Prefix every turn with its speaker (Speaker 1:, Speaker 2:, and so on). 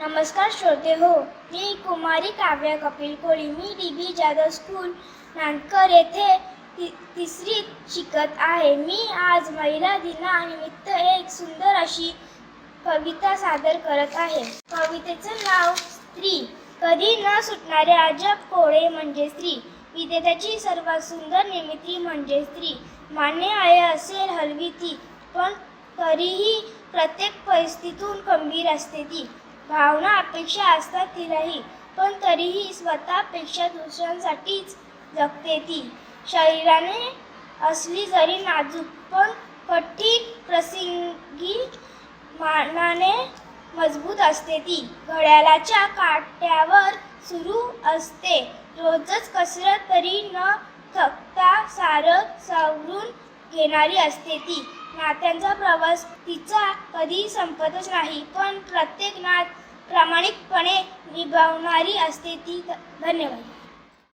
Speaker 1: नमस्कार श्रोते हो मी कुमारी काव्या कपिल कोळी. मी D B Jadhav school Nandkar येथे ति तिसरीत शिकत आहे. मी आज महिला दिनानिमित्त एक सुंदर अशी कविता सादर करत आहे. कवितेचं नाव स्त्री. कधी न सुटणारे अजब कोळे म्हणजे स्त्री. विद्याची सर्वात सुंदर निर्मिती म्हणजे स्त्री. मान्य आहे असेल हलवी ती पण तरीही प्रत्येक परिस्थितीतून गंभीर असते ती. भावना अपेक्षा असतात तिलाही पण तरीही स्वतःपेक्षा दुसऱ्यांसाठीच जगते ती. शरीराने असली जरी नाजूक पण कठीण प्रसंगी मानाने मजबूत असते ती. घड्याळाच्या काट्यावर सुरू असते. रोजच कसरत तरी न थकता सारं सावरून घेणारी असते ती. नात्यांचा प्रवास तिचा कधी संपतच नाही पण प्रत्येक नात प्रामाणिकपणे निभावणारी असते ती. धन्यवाद.